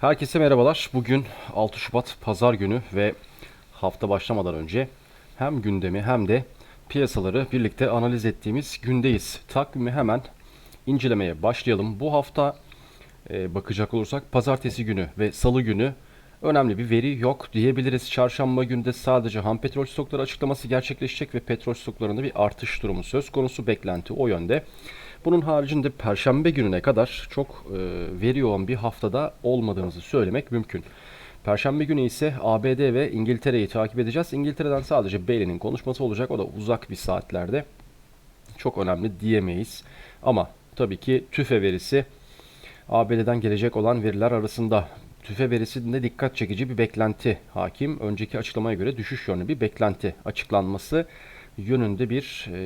Herkese merhabalar. Bugün 6 Şubat Pazar günü ve hafta başlamadan önce hem gündemi hem de piyasaları birlikte analiz ettiğimiz gündeyiz. Takvimi hemen incelemeye başlayalım. Bu hafta e, bakacak olursak pazartesi günü ve salı günü önemli bir veri yok diyebiliriz. Çarşamba günde sadece ham petrol stokları açıklaması gerçekleşecek ve petrol stoklarında bir artış durumu söz konusu beklenti o yönde. Bunun haricinde perşembe gününe kadar çok e, veri yoğun bir haftada olmadığımızı söylemek mümkün. Perşembe günü ise ABD ve İngiltere'yi takip edeceğiz. İngiltere'den sadece Bailey'nin konuşması olacak. O da uzak bir saatlerde. Çok önemli diyemeyiz. Ama tabii ki TÜFE verisi ABD'den gelecek olan veriler arasında. TÜFE verisinde dikkat çekici bir beklenti hakim. Önceki açıklamaya göre düşüş yönlü bir beklenti açıklanması yönünde bir e,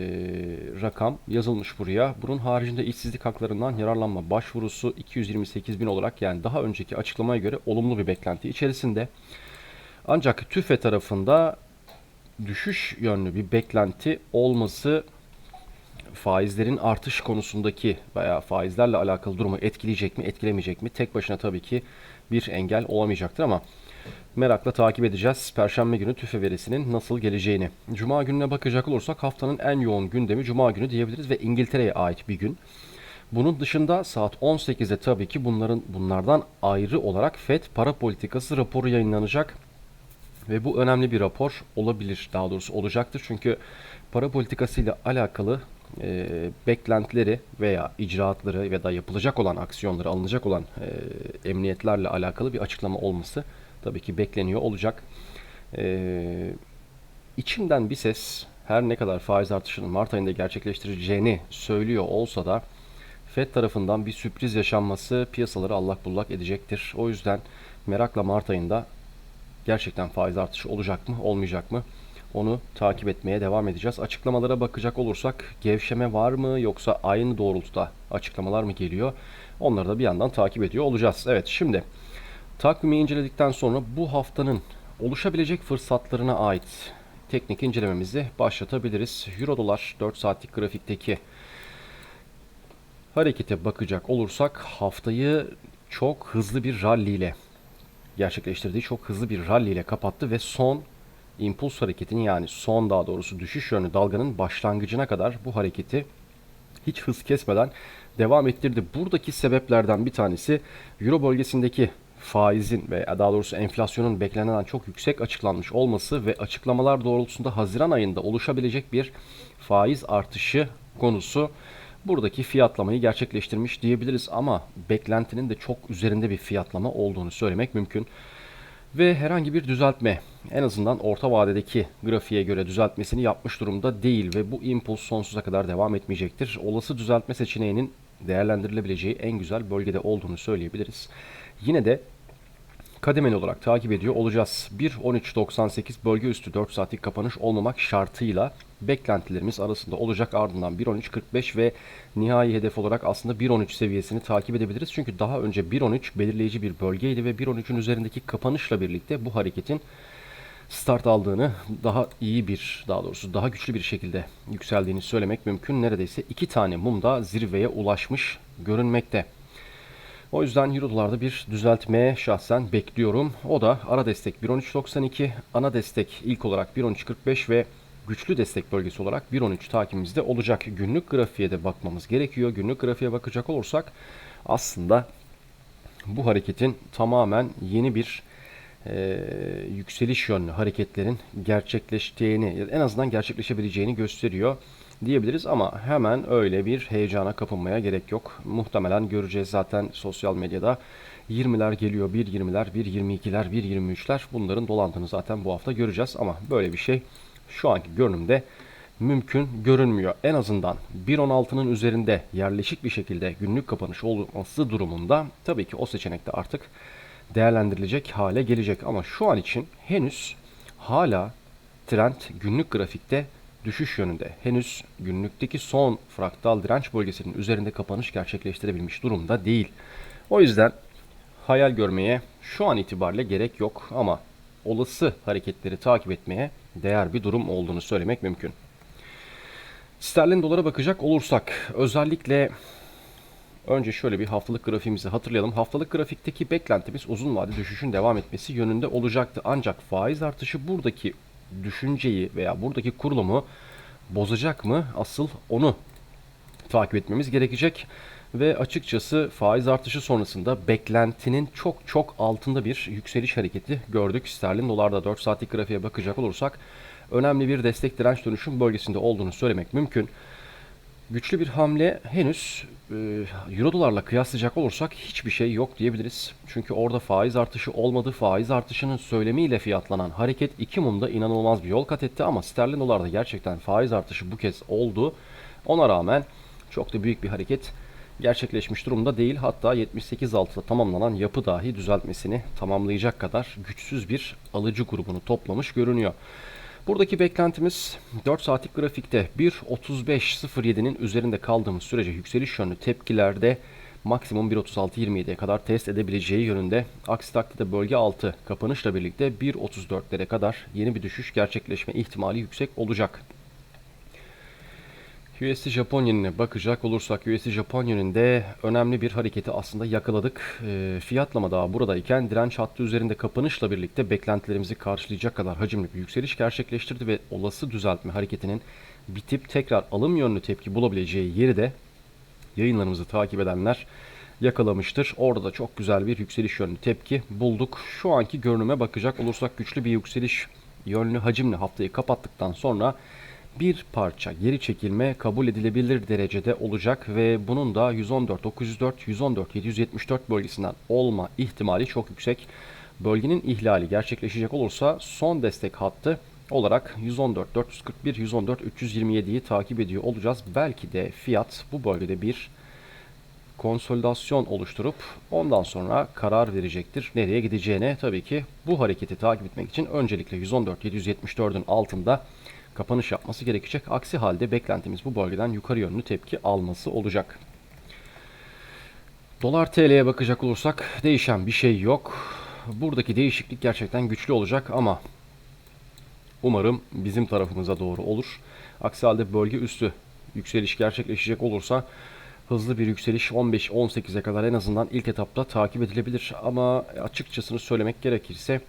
rakam yazılmış buraya. Bunun haricinde işsizlik haklarından yararlanma başvurusu 228 bin olarak yani daha önceki açıklamaya göre olumlu bir beklenti içerisinde. Ancak TÜFE tarafında düşüş yönlü bir beklenti olması faizlerin artış konusundaki veya faizlerle alakalı durumu etkileyecek mi, etkilemeyecek mi? Tek başına tabii ki bir engel olamayacaktır ama merakla takip edeceğiz. Perşembe günü tüfe verisinin nasıl geleceğini. Cuma gününe bakacak olursak haftanın en yoğun gündemi Cuma günü diyebiliriz ve İngiltere'ye ait bir gün. Bunun dışında saat 18'de tabii ki bunların bunlardan ayrı olarak FED para politikası raporu yayınlanacak. Ve bu önemli bir rapor olabilir daha doğrusu olacaktır. Çünkü para politikasıyla alakalı e, beklentileri veya icraatları ya da yapılacak olan aksiyonları, alınacak olan e, emniyetlerle alakalı bir açıklama olması tabii ki bekleniyor olacak. E, içimden bir ses her ne kadar faiz artışının Mart ayında gerçekleştireceğini söylüyor olsa da FED tarafından bir sürpriz yaşanması piyasaları allak bullak edecektir. O yüzden merakla Mart ayında gerçekten faiz artışı olacak mı, olmayacak mı? Onu takip etmeye devam edeceğiz. Açıklamalara bakacak olursak gevşeme var mı yoksa aynı doğrultuda açıklamalar mı geliyor? Onları da bir yandan takip ediyor olacağız. Evet şimdi takvimi inceledikten sonra bu haftanın oluşabilecek fırsatlarına ait teknik incelememizi başlatabiliriz. Euro dolar 4 saatlik grafikteki harekete bakacak olursak haftayı çok hızlı bir rally ile gerçekleştirdiği çok hızlı bir rally ile kapattı ve son impuls hareketini yani son daha doğrusu düşüş yönlü dalganın başlangıcına kadar bu hareketi hiç hız kesmeden devam ettirdi. Buradaki sebeplerden bir tanesi Euro bölgesindeki faizin ve daha doğrusu enflasyonun beklenenden çok yüksek açıklanmış olması ve açıklamalar doğrultusunda Haziran ayında oluşabilecek bir faiz artışı konusu buradaki fiyatlamayı gerçekleştirmiş diyebiliriz ama beklentinin de çok üzerinde bir fiyatlama olduğunu söylemek mümkün. Ve herhangi bir düzeltme en azından orta vadedeki grafiğe göre düzeltmesini yapmış durumda değil ve bu impuls sonsuza kadar devam etmeyecektir. Olası düzeltme seçeneğinin değerlendirilebileceği en güzel bölgede olduğunu söyleyebiliriz. Yine de kademeli olarak takip ediyor olacağız. 1.13.98 bölge üstü 4 saatlik kapanış olmamak şartıyla beklentilerimiz arasında olacak. Ardından 1.13.45 ve nihai hedef olarak aslında 1.13 seviyesini takip edebiliriz. Çünkü daha önce 1.13 belirleyici bir bölgeydi ve 1.13'ün üzerindeki kapanışla birlikte bu hareketin start aldığını daha iyi bir daha doğrusu daha güçlü bir şekilde yükseldiğini söylemek mümkün. Neredeyse iki tane mum da zirveye ulaşmış görünmekte. O yüzden Euro dolarda bir düzeltmeye şahsen bekliyorum. O da ara destek 1.13.92, ana destek ilk olarak 1.13.45 ve güçlü destek bölgesi olarak 1.13 takibimizde olacak. Günlük grafiğe de bakmamız gerekiyor. Günlük grafiğe bakacak olursak aslında bu hareketin tamamen yeni bir e, yükseliş yönlü hareketlerin gerçekleştiğini en azından gerçekleşebileceğini gösteriyor diyebiliriz ama hemen öyle bir heyecana kapılmaya gerek yok. Muhtemelen göreceğiz zaten sosyal medyada 20'ler geliyor, 1.20'ler, 1.22'ler, 1.23'ler bunların dolandığını zaten bu hafta göreceğiz ama böyle bir şey şu anki görünümde mümkün görünmüyor. En azından 1.16'nın üzerinde yerleşik bir şekilde günlük kapanış olması durumunda tabii ki o seçenekte artık değerlendirilecek hale gelecek. Ama şu an için henüz hala trend günlük grafikte düşüş yönünde. Henüz günlükteki son fraktal direnç bölgesinin üzerinde kapanış gerçekleştirebilmiş durumda değil. O yüzden hayal görmeye şu an itibariyle gerek yok ama olası hareketleri takip etmeye değer bir durum olduğunu söylemek mümkün. Sterlin dolara bakacak olursak özellikle Önce şöyle bir haftalık grafiğimizi hatırlayalım. Haftalık grafikteki beklentimiz uzun vade düşüşün devam etmesi yönünde olacaktı. Ancak faiz artışı buradaki düşünceyi veya buradaki kurulumu bozacak mı? Asıl onu takip etmemiz gerekecek. Ve açıkçası faiz artışı sonrasında beklentinin çok çok altında bir yükseliş hareketi gördük. Sterlin dolarda 4 saatlik grafiğe bakacak olursak önemli bir destek direnç dönüşüm bölgesinde olduğunu söylemek mümkün. Güçlü bir hamle henüz e, euro dolarla kıyaslayacak olursak hiçbir şey yok diyebiliriz. Çünkü orada faiz artışı olmadı. Faiz artışının söylemiyle fiyatlanan hareket iki mumda inanılmaz bir yol kat etti ama sterlin dolarda gerçekten faiz artışı bu kez oldu. Ona rağmen çok da büyük bir hareket gerçekleşmiş durumda değil. Hatta 78.6'da tamamlanan yapı dahi düzeltmesini tamamlayacak kadar güçsüz bir alıcı grubunu toplamış görünüyor. Buradaki beklentimiz 4 saatlik grafikte 1.35.07'nin üzerinde kaldığımız sürece yükseliş yönlü tepkilerde maksimum 1.36.27'ye kadar test edebileceği yönünde. Aksi takdirde bölge altı kapanışla birlikte 1.34'lere kadar yeni bir düşüş gerçekleşme ihtimali yüksek olacak. USD Japon yenine bakacak olursak USD Japon yeninde önemli bir hareketi aslında yakaladık. E, fiyatlama daha buradayken direnç hattı üzerinde kapanışla birlikte beklentilerimizi karşılayacak kadar hacimli bir yükseliş gerçekleştirdi ve olası düzeltme hareketinin bitip tekrar alım yönlü tepki bulabileceği yeri de yayınlarımızı takip edenler yakalamıştır. Orada da çok güzel bir yükseliş yönlü tepki bulduk. Şu anki görünüme bakacak olursak güçlü bir yükseliş yönlü hacimli haftayı kapattıktan sonra bir parça geri çekilme kabul edilebilir derecede olacak ve bunun da 114 904 114 774 bölgesinden olma ihtimali çok yüksek. Bölgenin ihlali gerçekleşecek olursa son destek hattı olarak 114 441 114 327'yi takip ediyor olacağız. Belki de fiyat bu bölgede bir konsolidasyon oluşturup ondan sonra karar verecektir. Nereye gideceğine tabii ki bu hareketi takip etmek için öncelikle 114 774'ün altında kapanış yapması gerekecek. Aksi halde beklentimiz bu bölgeden yukarı yönlü tepki alması olacak. Dolar TL'ye bakacak olursak değişen bir şey yok. Buradaki değişiklik gerçekten güçlü olacak ama umarım bizim tarafımıza doğru olur. Aksi halde bölge üstü yükseliş gerçekleşecek olursa hızlı bir yükseliş 15-18'e kadar en azından ilk etapta takip edilebilir. Ama açıkçasını söylemek gerekirse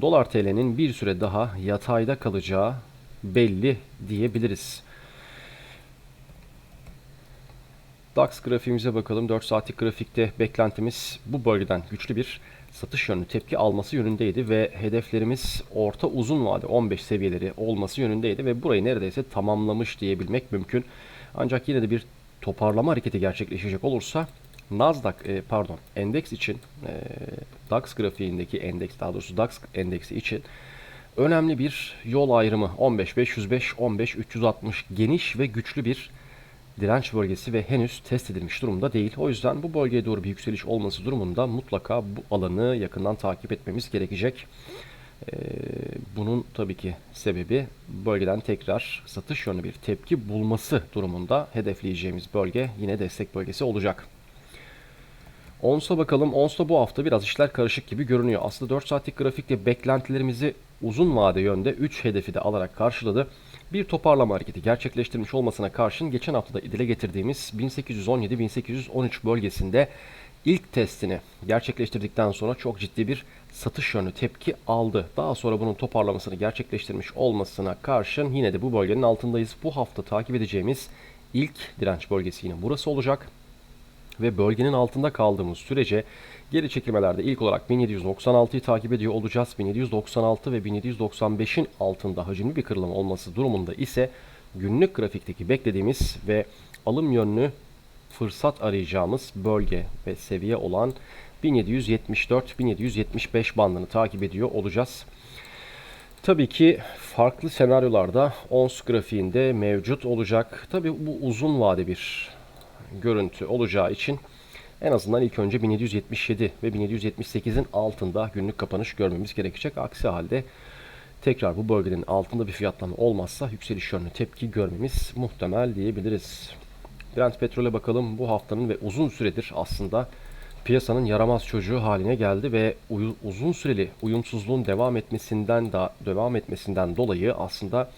dolar TL'nin bir süre daha yatayda kalacağı belli diyebiliriz. DAX grafiğimize bakalım. 4 saatlik grafikte beklentimiz bu bölgeden güçlü bir satış yönlü tepki alması yönündeydi ve hedeflerimiz orta uzun vade 15 seviyeleri olması yönündeydi ve burayı neredeyse tamamlamış diyebilmek mümkün. Ancak yine de bir toparlama hareketi gerçekleşecek olursa Nasdaq e, pardon endeks için e, DAX grafiğindeki endeks daha doğrusu DAX endeksi için önemli bir yol ayrımı 15505 15360 geniş ve güçlü bir direnç bölgesi ve henüz test edilmiş durumda değil. O yüzden bu bölgeye doğru bir yükseliş olması durumunda mutlaka bu alanı yakından takip etmemiz gerekecek. Ee, bunun tabii ki sebebi bölgeden tekrar satış yönlü bir tepki bulması durumunda hedefleyeceğimiz bölge yine destek bölgesi olacak. ONS'a bakalım. ONS'ta bu hafta biraz işler karışık gibi görünüyor. Aslında 4 saatlik grafikte beklentilerimizi uzun vade yönde 3 hedefi de alarak karşıladı. Bir toparlama hareketi gerçekleştirmiş olmasına karşın geçen haftada dile getirdiğimiz 1817-1813 bölgesinde ilk testini gerçekleştirdikten sonra çok ciddi bir satış yönlü tepki aldı. Daha sonra bunun toparlamasını gerçekleştirmiş olmasına karşın yine de bu bölgenin altındayız. Bu hafta takip edeceğimiz ilk direnç bölgesi yine burası olacak ve bölgenin altında kaldığımız sürece geri çekilmelerde ilk olarak 1796'yı takip ediyor olacağız. 1796 ve 1795'in altında hacimli bir kırılım olması durumunda ise günlük grafikteki beklediğimiz ve alım yönlü fırsat arayacağımız bölge ve seviye olan 1774-1775 bandını takip ediyor olacağız. Tabii ki farklı senaryolarda ONS grafiğinde mevcut olacak. Tabii bu uzun vade bir görüntü olacağı için en azından ilk önce 1777 ve 1778'in altında günlük kapanış görmemiz gerekecek. Aksi halde tekrar bu bölgenin altında bir fiyatlama olmazsa yükseliş yönlü tepki görmemiz muhtemel diyebiliriz. Brent petrole bakalım. Bu haftanın ve uzun süredir aslında piyasanın yaramaz çocuğu haline geldi ve uzun süreli uyumsuzluğun devam etmesinden da devam etmesinden dolayı aslında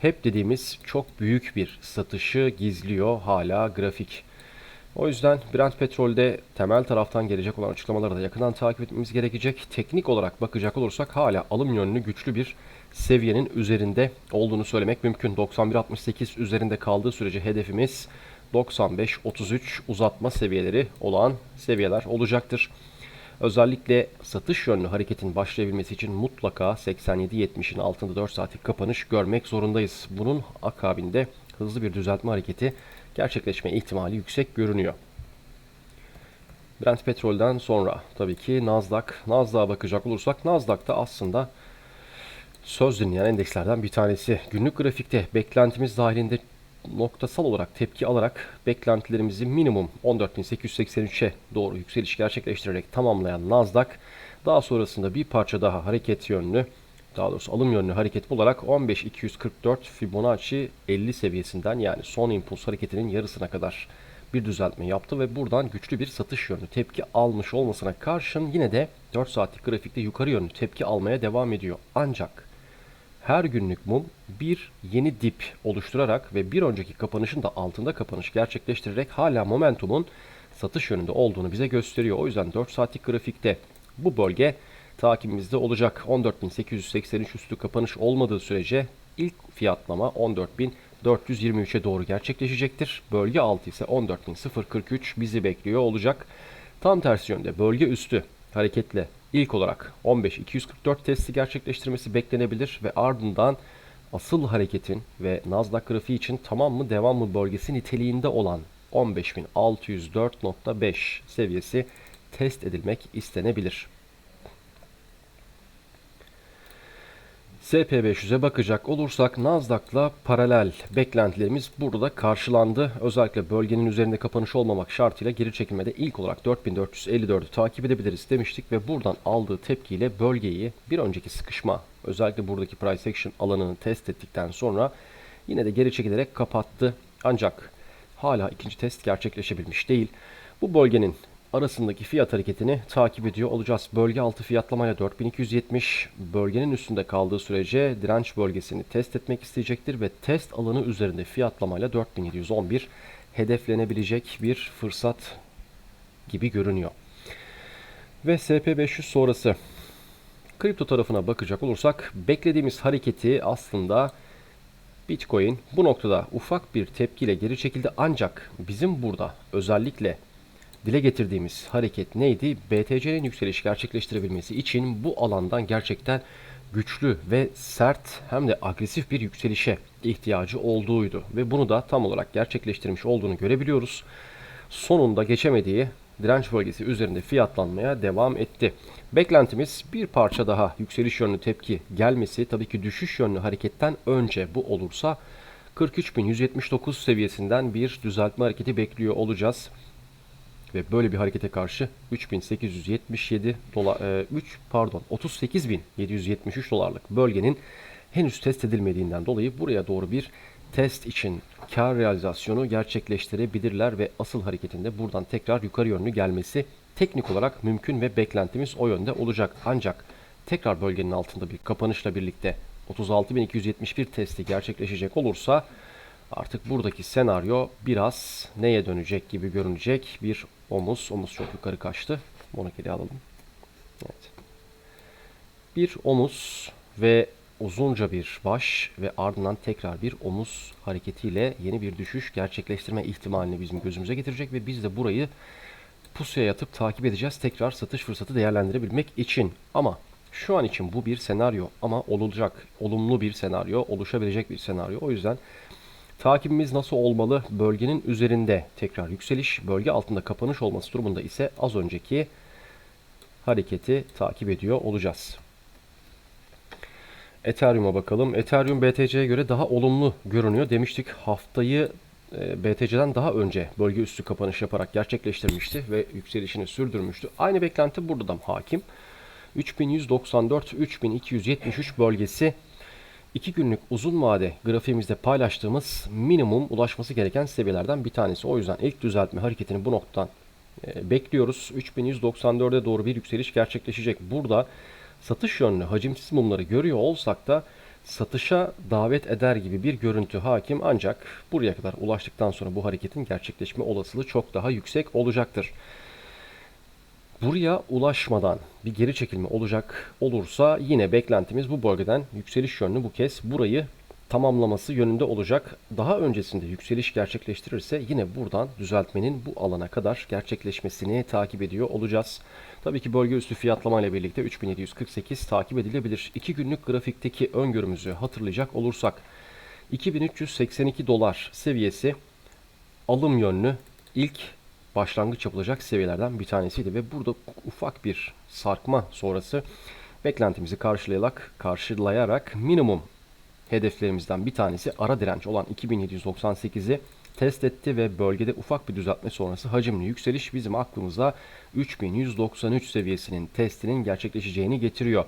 hep dediğimiz çok büyük bir satışı gizliyor hala grafik. O yüzden Brent Petrol'de temel taraftan gelecek olan açıklamaları da yakından takip etmemiz gerekecek. Teknik olarak bakacak olursak hala alım yönlü güçlü bir seviyenin üzerinde olduğunu söylemek mümkün. 91.68 üzerinde kaldığı sürece hedefimiz 95-33 uzatma seviyeleri olan seviyeler olacaktır. Özellikle satış yönlü hareketin başlayabilmesi için mutlaka 87-70'in altında 4 saatlik kapanış görmek zorundayız. Bunun akabinde hızlı bir düzeltme hareketi gerçekleşme ihtimali yüksek görünüyor. Brent petrolden sonra tabii ki Nasdaq. Nasdaq'a bakacak olursak Nasdaq da aslında söz dinleyen endekslerden bir tanesi. Günlük grafikte beklentimiz dahilinde noktasal olarak tepki alarak beklentilerimizi minimum 14.883'e doğru yükseliş gerçekleştirerek tamamlayan Nasdaq daha sonrasında bir parça daha hareket yönlü daha doğrusu alım yönlü hareket bularak 15.244 Fibonacci 50 seviyesinden yani son impuls hareketinin yarısına kadar bir düzeltme yaptı ve buradan güçlü bir satış yönlü tepki almış olmasına karşın yine de 4 saatlik grafikte yukarı yönlü tepki almaya devam ediyor. Ancak her günlük mum bir yeni dip oluşturarak ve bir önceki kapanışın da altında kapanış gerçekleştirerek hala momentumun satış yönünde olduğunu bize gösteriyor. O yüzden 4 saatlik grafikte bu bölge takibimizde olacak. 14.883 üstü kapanış olmadığı sürece ilk fiyatlama 14.423'e doğru gerçekleşecektir. Bölge altı ise 14.043 bizi bekliyor olacak. Tam tersi yönde bölge üstü hareketle ilk olarak 15.244 testi gerçekleştirmesi beklenebilir ve ardından asıl hareketin ve Nasdaq grafiği için tamam mı devam mı bölgesi niteliğinde olan 15.604.5 seviyesi test edilmek istenebilir. SP500'e bakacak olursak Nasdaq'la paralel beklentilerimiz burada karşılandı. Özellikle bölgenin üzerinde kapanış olmamak şartıyla geri çekilmede ilk olarak 4454'ü takip edebiliriz demiştik ve buradan aldığı tepkiyle bölgeyi bir önceki sıkışma özellikle buradaki price action alanını test ettikten sonra yine de geri çekilerek kapattı. Ancak hala ikinci test gerçekleşebilmiş değil. Bu bölgenin arasındaki fiyat hareketini takip ediyor olacağız. Bölge altı fiyatlamayla 4270 bölgenin üstünde kaldığı sürece direnç bölgesini test etmek isteyecektir ve test alanı üzerinde fiyatlamayla 4711 hedeflenebilecek bir fırsat gibi görünüyor. Ve SP500 sonrası kripto tarafına bakacak olursak beklediğimiz hareketi aslında Bitcoin bu noktada ufak bir tepkiyle geri çekildi ancak bizim burada özellikle dile getirdiğimiz hareket neydi? BTC'nin yükseliş gerçekleştirebilmesi için bu alandan gerçekten güçlü ve sert hem de agresif bir yükselişe ihtiyacı olduğuydu. Ve bunu da tam olarak gerçekleştirmiş olduğunu görebiliyoruz. Sonunda geçemediği direnç bölgesi üzerinde fiyatlanmaya devam etti. Beklentimiz bir parça daha yükseliş yönlü tepki gelmesi tabii ki düşüş yönlü hareketten önce bu olursa 43.179 seviyesinden bir düzeltme hareketi bekliyor olacağız. Ve böyle bir harekete karşı 3877 dolar 3 pardon 38773 dolarlık bölgenin henüz test edilmediğinden dolayı buraya doğru bir test için kar realizasyonu gerçekleştirebilirler ve asıl hareketinde buradan tekrar yukarı yönlü gelmesi teknik olarak mümkün ve beklentimiz o yönde olacak. Ancak tekrar bölgenin altında bir kapanışla birlikte 36.271 testi gerçekleşecek olursa artık buradaki senaryo biraz neye dönecek gibi görünecek. Bir omuz, omuz çok yukarı kaçtı. Onu geri alalım. Evet. Bir omuz ve uzunca bir baş ve ardından tekrar bir omuz hareketiyle yeni bir düşüş gerçekleştirme ihtimalini bizim gözümüze getirecek ve biz de burayı pusuya yatıp takip edeceğiz. Tekrar satış fırsatı değerlendirebilmek için. Ama şu an için bu bir senaryo ama olacak, olumlu bir senaryo, oluşabilecek bir senaryo. O yüzden takibimiz nasıl olmalı? Bölgenin üzerinde tekrar yükseliş, bölge altında kapanış olması durumunda ise az önceki hareketi takip ediyor olacağız. Ethereum'a bakalım. Ethereum BTC'ye göre daha olumlu görünüyor. Demiştik haftayı e, BTC'den daha önce bölge üstü kapanış yaparak gerçekleştirmişti ve yükselişini sürdürmüştü. Aynı beklenti burada da hakim. 3194-3273 bölgesi 2 günlük uzun vade grafiğimizde paylaştığımız minimum ulaşması gereken seviyelerden bir tanesi. O yüzden ilk düzeltme hareketini bu noktadan e, bekliyoruz. 3194'e doğru bir yükseliş gerçekleşecek. Burada satış yönlü hacimsiz mumları görüyor olsak da satışa davet eder gibi bir görüntü hakim ancak buraya kadar ulaştıktan sonra bu hareketin gerçekleşme olasılığı çok daha yüksek olacaktır. Buraya ulaşmadan bir geri çekilme olacak olursa yine beklentimiz bu bölgeden yükseliş yönlü bu kez burayı tamamlaması yönünde olacak. Daha öncesinde yükseliş gerçekleştirirse yine buradan düzeltmenin bu alana kadar gerçekleşmesini takip ediyor olacağız. Tabii ki bölge üstü fiyatlama ile birlikte 3748 takip edilebilir. 2 günlük grafikteki öngörümüzü hatırlayacak olursak 2382 dolar seviyesi alım yönlü ilk başlangıç yapılacak seviyelerden bir tanesiydi ve burada ufak bir sarkma sonrası beklentimizi karşılayarak, karşılayarak minimum hedeflerimizden bir tanesi ara direnç olan 2798'i test etti ve bölgede ufak bir düzeltme sonrası hacimli yükseliş bizim aklımıza 3193 seviyesinin testinin gerçekleşeceğini getiriyor.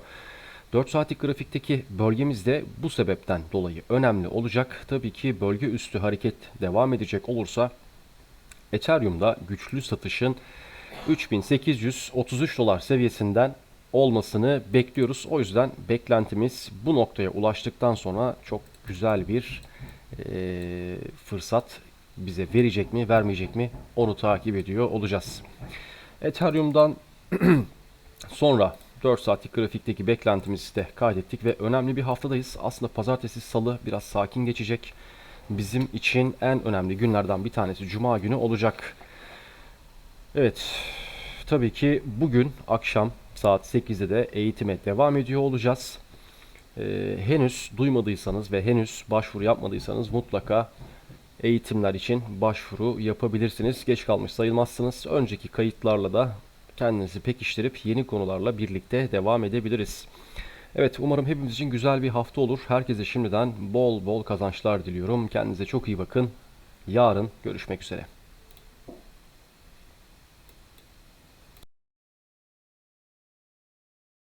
4 saatlik grafikteki bölgemiz de bu sebepten dolayı önemli olacak. Tabii ki bölge üstü hareket devam edecek olursa Ethereum'da güçlü satışın 3833 dolar seviyesinden olmasını bekliyoruz. O yüzden beklentimiz bu noktaya ulaştıktan sonra çok güzel bir e, fırsat bize verecek mi, vermeyecek mi onu takip ediyor olacağız. Ethereum'dan sonra 4 saatlik grafikteki beklentimizi de kaydettik ve önemli bir haftadayız. Aslında pazartesi, salı biraz sakin geçecek. Bizim için en önemli günlerden bir tanesi cuma günü olacak. Evet, tabii ki bugün akşam saat 8'de de eğitime devam ediyor olacağız. Ee, henüz duymadıysanız ve henüz başvuru yapmadıysanız mutlaka eğitimler için başvuru yapabilirsiniz. Geç kalmış sayılmazsınız. Önceki kayıtlarla da kendinizi pekiştirip yeni konularla birlikte devam edebiliriz. Evet umarım hepimiz için güzel bir hafta olur. Herkese şimdiden bol bol kazançlar diliyorum. Kendinize çok iyi bakın. Yarın görüşmek üzere.